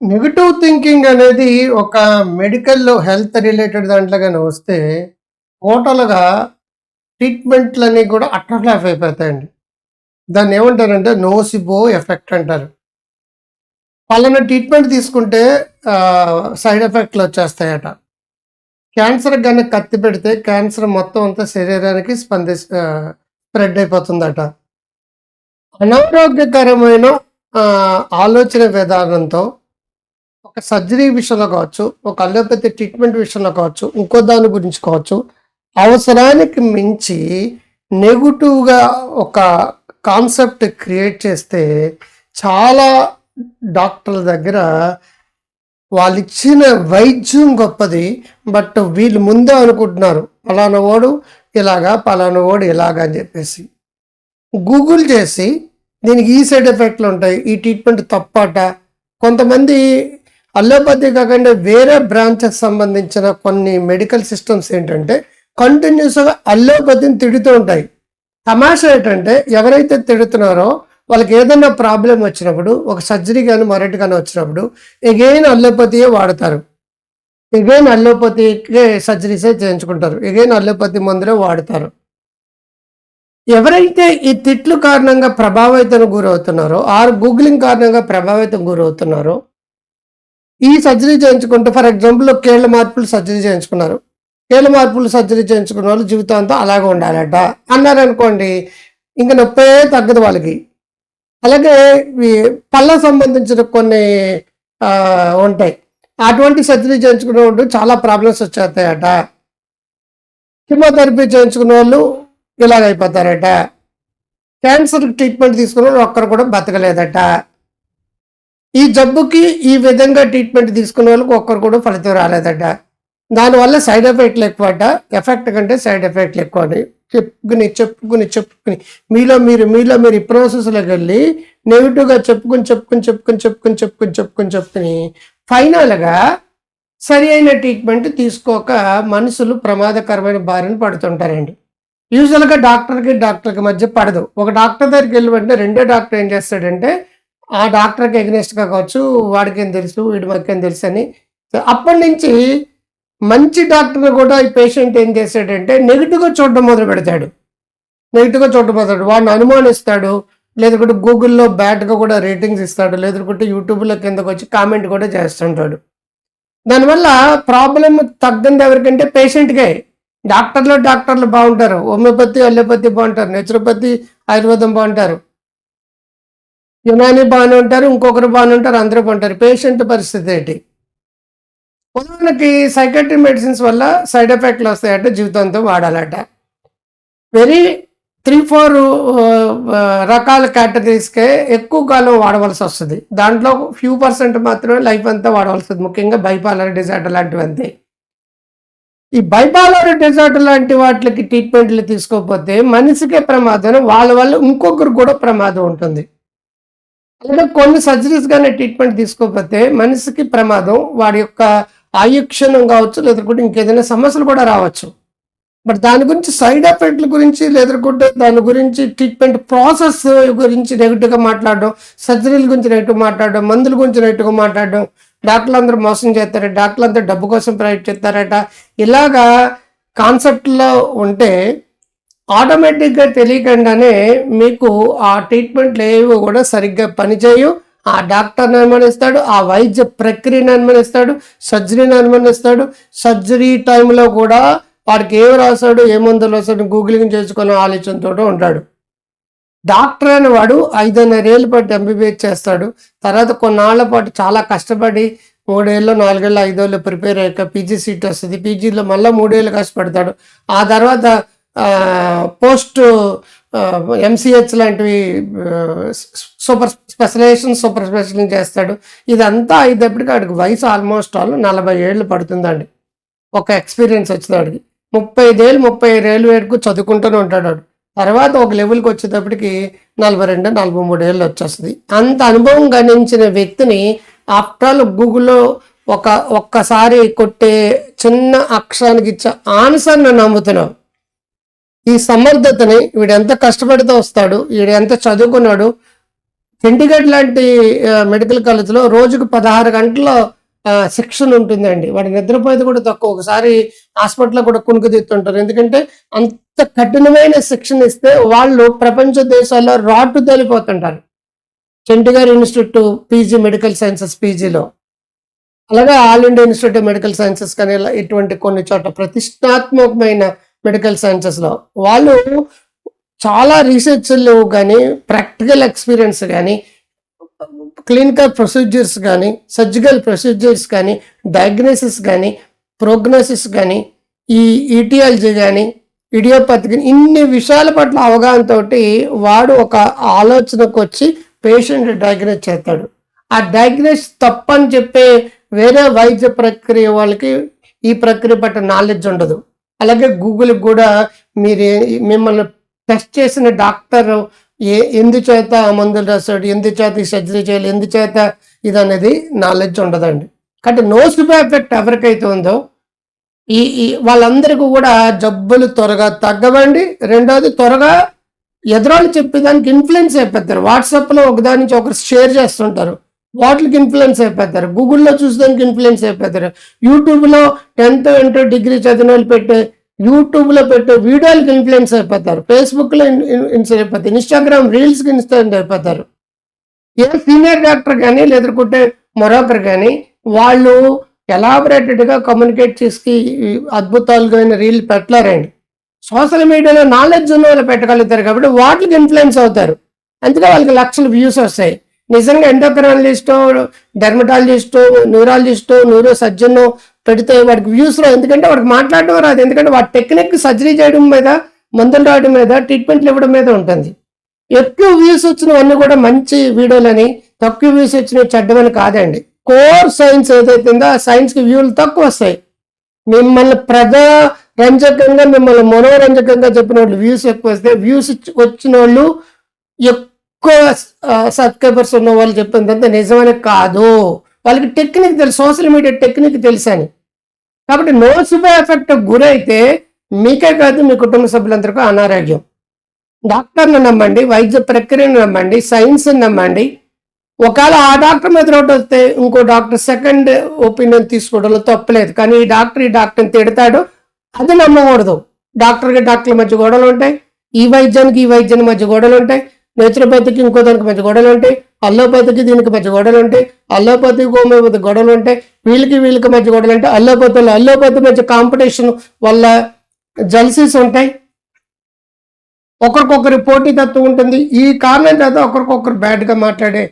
Negative thinking అనేది ఒక మెడికల్‌లో health related దాంట్లో కానీ వస్తే, టోటల్‌గా ట్రీట్మెంట్‌లన్నీ కూడా అటర్ అయిపోతాయండి అయిపోతాయండి. దాన్నేమంటారంటే నోసిబో ఎఫెక్ట్ అంటారు. పలానా ట్రీట్మెంట్ తీసుకుంటే సైడ్ సైడ్ ఎఫెక్ట్‌లొచ్చేస్తాయట. క్యాన్సర్ గాని కత్తి పెడితే క్యాన్సర్ మొత్తం అంతా శరీరానికి స్పందిస్ స్ప్రెడ్ అయిపోతుందట. అనారోగ్యకరమైన ఆలోచన విధానంతో ఒక సర్జరీ విషయంలో కావచ్చు, ఒక అలోపతి ట్రీట్మెంట్ విషయంలో కావచ్చు, ఇంకో దాని గురించి కావచ్చు, అవసరానికి మించి నెగిటివ్గా ఒక కాన్సెప్ట్ క్రియేట్ చేస్తే చాలా డాక్టర్ల దగ్గర వాళ్ళు ఇచ్చిన వైద్యం గొప్పది. బట్ వీళ్ళు ముందే అనుకుంటున్నారు. పలానా వాడు ఇలాగా, పలానా వాడు ఇలాగా అని చెప్పేసి. గూగుల్ చేసి దీనికి ఈ సైడ్ ఎఫెక్ట్లు ఉంటాయి ఈ ట్రీట్మెంట్ తప్పట. కొంతమంది అల్లోపతి కాకుండా వేరే బ్రాంచ్కి సంబంధించిన కొన్ని మెడికల్ సిస్టమ్స్ ఏంటంటే కంటిన్యూస్‌గా అల్లోపతిని తిడుతూ ఉంటాయి. తమాషా ఏంటంటే ఎవరైతే తిడుతున్నారో వాళ్ళకి ఏదైనా ప్రాబ్లం వచ్చినప్పుడు ఒక సర్జరీ కానీ మరొకటి కానీ వచ్చినప్పుడు ఎగైన్ అల్లోపతియే వాడతారు. ఎగైన్ అల్లోపతికే సర్జరీసే చేయించుకుంటారు. ఎగైన్ అల్లోపతి మందులే వాడతారు. ఎవరైతే ఈ తిట్లు కారణంగా ప్రభావితం గురవుతున్నారో, ఆర్ గూగులింగ్ కారణంగా ప్రభావితం గురవుతున్నారో ఈ సర్జరీ చేయించుకుంటే ఫర్ ఎగ్జాంపుల్ కీళ్ళ మార్పులు సర్జరీ చేయించుకున్నారు. కీళ్ళ మార్పులు సర్జరీ చేయించుకున్న వాళ్ళు జీవితాంతం అలాగే ఉండాలట అన్నారనుకోండి. ఇంక నొప్పే తగ్గదు వాళ్ళకి. అలాగే ఈ పళ్ళకు సంబంధించిన కొన్ని ఉంటాయి. అటువంటి సర్జరీ చేయించుకునే వాళ్ళు చాలా ప్రాబ్లమ్స్ వచ్చేస్తాయట. కీమోథెరపీ చేయించుకున్నోళ్ళు ఇలాగైపోతారట. క్యాన్సర్ ట్రీట్మెంట్ తీసుకున్నోళ్ళు ఒక్కరు కూడా బతకలేదట. ఈ జబ్బుకి ఈ విధంగా ట్రీట్మెంట్ తీసుకున్న వాళ్ళకి ఒక్కరు కూడా ఫలితం రాలేదట. దానివల్ల సైడ్ ఎఫెక్ట్‌లు ఎక్కువట. ఎఫెక్ట్ కంటే సైడ్ ఎఫెక్ట్‌లు ఎక్కువని చెప్పుకుని, చెప్పుకుని, చెప్పుకుని మీలో మీరు మీలో మీరు ఈ ప్రాసెస్‌లోకెళ్ళి నెగిటివ్గా చెప్పుకొని, చెప్పుకొని, చెప్పుకొని, చెప్పుకొని, చెప్పుకొని, చెప్పుకొని, చెప్పుకొని ఫైనల్‌గా సరి అయిన ట్రీట్మెంట్ తీసుకోక మనుషులు ప్రమాదకరమైన బారిన పడుతుంటారండి. యూజువల్‌గా డాక్టర్‌కి, డాక్టర్‌కి మధ్య పడదు. ఒక డాక్టర్ దగ్గరికెళ్ళిన వెంటనే రెండో డాక్టర్ ఏం చేస్తాడంటే ఆ డాక్టర్‌కి ఎగ్నెస్ట్గా కావచ్చు, వాడికేం తెలుసు, వీడి మనకేం అప్పటి అప్పటినుంచి మంచి డాక్టర్‌ని కూడా ఈ పేషెంట్ ఏం చేశాడంటే నెగిటివ్గా చూడడం మొదలు పెడతాడు నెగిటివ్గా చూడడం మొదలు వాడిని అనుమానిస్తాడు. లేదంటే గూగుల్‌లో బ్యాడ్‌గా కూడా రేటింగ్స్ ఇస్తాడు. లేదంటే యూట్యూబ్‌లో కిందకొచ్చి కామెంట్ కూడా చేస్తుంటాడు. దానివల్ల ప్రాబ్లం తగ్గింది ఎవరికంటే పేషెంట్‌కే. డాక్టర్లు డాక్టర్లు బాగుంటారు హోమియోపతి, అల్లోపతి బాగుంటారు నేచురోపతి, ఆయుర్వేదం బాగుంటారు యునాని బాగానే ఉంటారు. ఇంకొకరు బాగానే ఉంటారు. అందరూ ఉంటారు పేషెంట్ పరిస్థితి ఏంటి? ఉదాహరణకి సైకట్రిక్ మెడిసిన్స్ వల్ల సైడ్ ఎఫెక్ట్‌లు వస్తాయట. జీవితంతో వాడాలట. వెరీ త్రీ ఫోర్ రకాల కేటగరీస్‌కే ఎక్కువ కాలం వాడవలసి వస్తుంది దాంట్లో ఫ్యూ పర్సెంట్ మాత్రమే లైఫ్ అంతా వాడవలసొస్తది. ముఖ్యంగా బైపాలర్ డిజార్డర్ లాంటివంతే. ఈ బైపాలర్ డిజార్డర్ లాంటి వాటికి ట్రీట్మెంట్‌లు తీసుకోకపోతే మనిషికే ప్రమాదం. వాళ్ళ వల్ల ఇంకొకరు కూడా ప్రమాదం ఉంటుంది. అలాగే కొన్ని సర్జరీస్ కానీ ట్రీట్మెంట్ తీసుకోకపోతే మనిషికి ప్రమాదం. వాడి యొక్క ఆయుక్షణం కావచ్చు, లేదంటే ఇంకేదైనా సమస్యలు కూడా రావచ్చు. బట్ దాని గురించి సైడ్ ఎఫెక్ట్‌ల గురించి లేదంటే దాని గురించి ట్రీట్మెంట్ ప్రాసెస్ గురించి నెగిటివ్గా మాట్లాడడం, సర్జరీల గురించి నెగిటివ్ మాట్లాడడం, మందుల గురించి నెగిటివ్గా మాట్లాడడం, డాక్టర్లు అందరూ మోసం చేస్తారు. డాక్టర్లందరూ డబ్బు కోసం ప్రయత్నిస్తారట చేస్తారట. ఇలాగా కాన్సెప్ట్‌లో ఉంటే ఆటోమేటిక్‌గా తెలియకుండానే మీకు ఆ ట్రీట్మెంట్‌లు ఏవి కూడా సరిగ్గా పనిచేయవు. ఆ డాక్టర్‌ని అనుమానిస్తాడు. ఆ వైద్య ప్రక్రియను అనుమానిస్తాడు. సర్జరీని అనుమానిస్తాడు. సర్జరీ టైంలో కూడా వాడికి ఏమి రాశాడు ఏ మందులు రాశాడు గూగులింగ్ చేసుకునే ఆలోచనతో ఉంటాడు. డాక్టర్ అనే వాడు ఐదున్నరేళ్ళు పాటు ఎంబీబీఎస్ చేస్తాడు. తర్వాత కొన్నాళ్ళ పాటు చాలా కష్టపడి మూడేళ్ళు నాలుగేళ్ళు ఐదేళ్ళు ప్రిపేర్ అయ్యాక పీజీ సీట్ వస్తుంది పీజీలో మళ్ళీ మూడేళ్ళు కష్టపడతాడు. ఆ తర్వాత పోస్ట్ ఎంసీహెచ్ లాంటివి సూపర్ స్పెషలైజేషన్, సూపర్ స్పెషలైజేషన్ చేస్తాడు. ఇదంతా అయ్యేటప్పటికి వాడికి వయసు ఆల్మోస్ట్ ఆల్ 40 ఏళ్ళు పడుతుందండి. ఒక ఎక్స్‌పీరియన్స్ వచ్చేదాడికి. 35 ఏళ్ళు, 35 ఏళ్ళ వరకు చదువుకుంటూనే ఉంటాడు వాడు తర్వాత ఒక లెవెల్‌కి వచ్చేటప్పటికి 42, 43 ఏళ్ళు వచ్చేస్తుంది అంత అనుభవం గణించిన వ్యక్తిని ఆఫ్టర్ ఆల్ గూగుల్‌లో ఒక ఒక్కసారి కొట్టే చిన్న అక్షరానికి ఇచ్చే ఆన్సర్ను నమ్ముతున్నావు. ఈ సమర్థతని వీడెంత కష్టపడితే వస్తాడు. వీడు ఎంత చదువుకున్నాడు. చండీగఢ్ లాంటి మెడికల్ కాలేజ్లో రోజుకు పదహారు గంటల శిక్షణ ఉంటుందండి వాడు నిద్రపోయేది కూడా తక్కువ ఒకసారి హాస్పిటల్లో కూడా కునుకు తీస్తుంటారు ఎందుకంటే అంత కఠినమైన శిక్షణ ఇస్తే వాళ్ళు ప్రపంచ దేశాల్లో రాటు తేలిపోతుంటారు Chandigarh institute PG medical sciences పీజీలో అలాగే All India Institute of Medical Sciences కానీ ఇలా ఇటువంటి కొన్ని చోట్ల ప్రతిష్టాత్మకమైన మెడికల్ సైన్సెస్లో వాళ్ళు చాలా రీసెర్చ్లు కానీ ప్రాక్టికల్ ఎక్స్పీరియన్స్ కానీ క్లినికల్ ప్రొసీజర్స్ కానీ సర్జికల్ ప్రొసీజర్స్ కానీ డయాగ్నోసిస్ కానీ ప్రోగ్నోసిస్ కానీ ఈ ఈటియాలజీ కానీ ఇడియోపతి కానీ ఇన్ని విషయాల పట్ల అవగాహనతోటి వాడు ఒక ఆలోచనకు వచ్చి పేషెంట్ డయాగ్నోస్ చేస్తాడు. ఆ డయాగ్నోస్ తప్పని చెప్పే వేరే వైద్య ప్రక్రియ వాళ్ళకి ఈ ప్రక్రియ పట్ల నాలెడ్జ్ ఉండదు. అలాగే గూగుల్కి కూడా మీరు మిమ్మల్ని టెస్ట్ చేసిన డాక్టర్ ఏ ఎందుచేత ఆ మందులు రాశాడు ఎందుచేత ఈ సర్జరీ చేయాలి ఎందుచేత ఇది అనేది నాలెడ్జ్ ఉండదండి. కాబట్టి నోసిబో ఎఫెక్ట్ ఎవరికైతే ఉందో ఈ ఈ వాళ్ళందరికీ కూడా జబ్బులు త్వరగా తగ్గవండి. రెండోది త్వరగా ఎదురాళ్ళు చెప్పేదానికి ఇన్ఫ్లుయెన్స్ అయిపోతారు. వాట్సాప్లో ఒకదాని నుంచి ఒకరు షేర్ చేస్తుంటారు. వాటికి ఇన్ఫ్లుయెన్స్ అయిపోతారు. గూగుల్లో చూసేదానికి ఇన్ఫ్లుయెన్స్ అయిపోతారు. యూట్యూబ్లో టెన్త్ ఇంటర్ డిగ్రీ చదివిన వాళ్ళు పెట్టే యూట్యూబ్లో పెట్టే వీడియోలకి ఇన్ఫ్లుయెన్స్ అయిపోతారు. ఫేస్బుక్లో ఇన్ఫ్లుయెన్స్ అయిపోతారు ఇన్స్టాగ్రామ్ రీల్స్కి ఇన్ఫ్లుయెన్స్ అయిపోతారు. ఏ సీనియర్ డాక్టర్ కానీ లేదుకుంటే మరొకరు కానీ వాళ్ళు ఎలాబరేటెడ్గా కమ్యూనికేట్ చేసి అద్భుతాలుగా రీల్ పెట్టలేరండి. సోషల్ మీడియాలో నాలెడ్జ్ ఉన్న వాళ్ళు పెట్టగలుగుతారు కాబట్టి వాటికి ఇన్ఫ్లుయెన్స్ అవుతారు. అందుకే వాళ్ళకి లక్షల వ్యూస్ వస్తాయి. నిజంగా ఎండోక్రాలజిస్టో డెర్మటాలజిస్టో న్యూరాలజిస్టో న్యూరో సర్జన్ పెడితే వాడికి వ్యూస్ రావు. ఎందుకంటే వాడికి మాట్లాడడం రాదు. ఎందుకంటే వాడి టెక్నిక్ సర్జరీ చేయడం మీద మందులు రావడం మీద ట్రీట్మెంట్లు ఇవ్వడం మీద ఉంటుంది. ఎక్కువ వ్యూస్ వచ్చినవన్నీ కూడా మంచి వీడియోలని తక్కువ వ్యూస్ వచ్చినవి చెడ్డమని కాదండి. కోర్ సైన్స్ ఏదైతే ఉందో ఆ సైన్స్కి వ్యూలు తక్కువ వస్తాయి. మిమ్మల్ని ప్రజా రంజకంగా మిమ్మల్ని మనోరంజకంగా చెప్పిన వాళ్ళు వ్యూస్ ఎక్కువ వస్తే వ్యూస్ వచ్చిన వాళ్ళు ఎక్కువ ఎక్కువ సబ్స్క్రైబర్స్ ఉన్న వాళ్ళు చెప్పిందంతా నిజమని కాదు. వాళ్ళకి టెక్నిక్ తెలుసు సోషల్ మీడియా టెక్నిక్ తెలుసు అని కాబట్టి నోసిబో ఎఫెక్ట్ గురైతే మీకే కాదు మీ కుటుంబ సభ్యులందరికీ అనారోగ్యం. డాక్టర్ని నమ్మండి వైద్య ప్రక్రియను నమ్మండి సైన్స్ని నమ్మండి. ఒకవేళ ఆ డాక్టర్ మీద రోడ్డు వస్తే ఇంకో డాక్టర్ సెకండ్ ఒపీనియన్ తీసుకోవడంలో తప్పలేదు. కానీ ఈ డాక్టర్ ఈ డాక్టర్ని తిడతాడు. అది నమ్మకూడదు. డాక్టర్కి డాక్టర్ల మధ్య గొడవలు ఉంటాయి. ఈ వైద్యానికి ఈ వైద్యం మధ్య గొడవలు ఉంటాయి. నేచురోపతికి ఇంకో దానికి మధ్య గొడవలు ఉంటాయి అల్లోపతికి దీనికి మధ్య గొడవలు ఉంటాయి అల్లోపతికి హోమియోపతి గొడవలు ఉంటాయి వీళ్ళకి వీళ్ళకి మధ్య గొడవలు ఉంటాయి అల్లోపతిలో అల్లోపతి మధ్య కాంపిటీషన్ వల్ల జల్సీస్ ఉంటాయి. ఒకరికొకరి పోటీతత్వం ఉంటుంది. ఈ కారణం చేత ఒకరికొకరు బ్యాడ్గా మాట్లాడే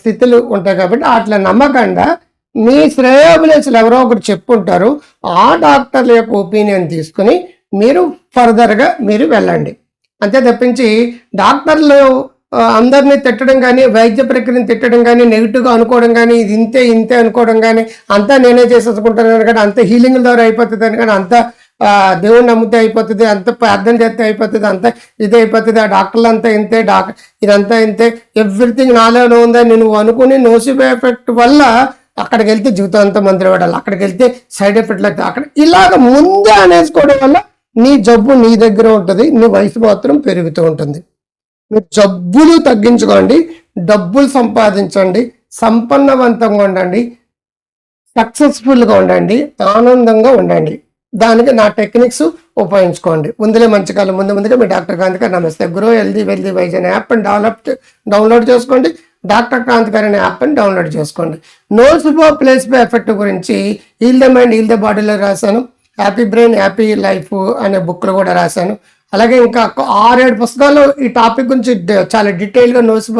స్థితులు ఉంటాయి కాబట్టి అట్లా నమ్మకుండా మీ శ్రేయోభిలేషులు ఎవరో ఒకరు చెప్పుంటారు ఆ డాక్టర్ల యొక్క ఒపీనియన్ తీసుకుని మీరు ఫర్దర్గా మీరు వెళ్ళండి. అంతే తప్పించి డాక్టర్లు అందరినీ తిట్టడం కానీ వైద్య ప్రక్రియను తిట్టడం కానీ నెగిటివ్గా అనుకోవడం కానీ ఇది ఇంతే ఇంతే అనుకోవడం కానీ అంతా నేనే చేసేసుకుంటాను కానీ అంత హీలింగ్ ద్వారా అయిపోతుంది అని కానీ అంత ఆ, దేవుణ్ణి నమ్మితే అయిపోతుంది అంత ప్రార్థన చేస్తే అయిపోతుంది అంత ఇది అయిపోతుంది ఆ డాక్టర్లు అంతా ఇంతే డాక్ ఇదంతా ఇంతే ఎవ్రీథింగ్ నాలోనే ఉందని నువ్వు అనుకుని నోసిబో ఎఫెక్ట్ వల్ల అక్కడికి వెళ్తే జీవితం అంతా మందులు పడాలి అక్కడికి వెళ్తే సైడ్ ఎఫెక్ట్ అయితే అక్కడ ఇలాగ ముందే అనేసుకోవడం వల్ల నీ జబ్బు నీ దగ్గర ఉంటుంది నీ వయసు మాత్రం పెరుగుతూ ఉంటుంది. మీరు జబ్బులు తగ్గించుకోండి డబ్బులు సంపాదించండి సంపన్నవంతంగా ఉండండి సక్సెస్ఫుల్గా ఉండండి ఆనందంగా ఉండండి. దానికి నా టెక్నిక్స్ ఉపయోగించుకోండి. ముందులే మంచి కాలం ముందు ముందుగా మీ డాక్టర్ కాంతి గారు నమస్తే. గ్రో హెల్దీ వెల్దీ వైజ్ అనే యాప్ని డెవలప్ డౌన్లోడ్ చేసుకోండి. డాక్టర్ కాంతి గారు అనే యాప్ని డౌన్లోడ్ చేసుకోండి. నోసుబో ప్లేస్ బై ఎఫెక్ట్ గురించి heal the mind heal the బాడీలో రాశాను. హ్యాపీ బ్రెయిన్ హ్యాపీ లైఫ్ అనే బుక్లు కూడా రాశాను. అలాగే ఇంకా ఆరేడు పుస్తకాలు ఈ టాపిక్ గురించి చాలా డీటెయిల్గా నోట్స్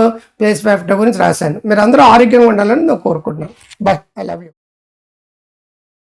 ప్లేస్ ఎఫెక్ట్ గురించి రాశాను. మీరు అందరూ ఆరోగ్యంగా ఉండాలని నేను కోరుకుంటున్నాను. Bye I love you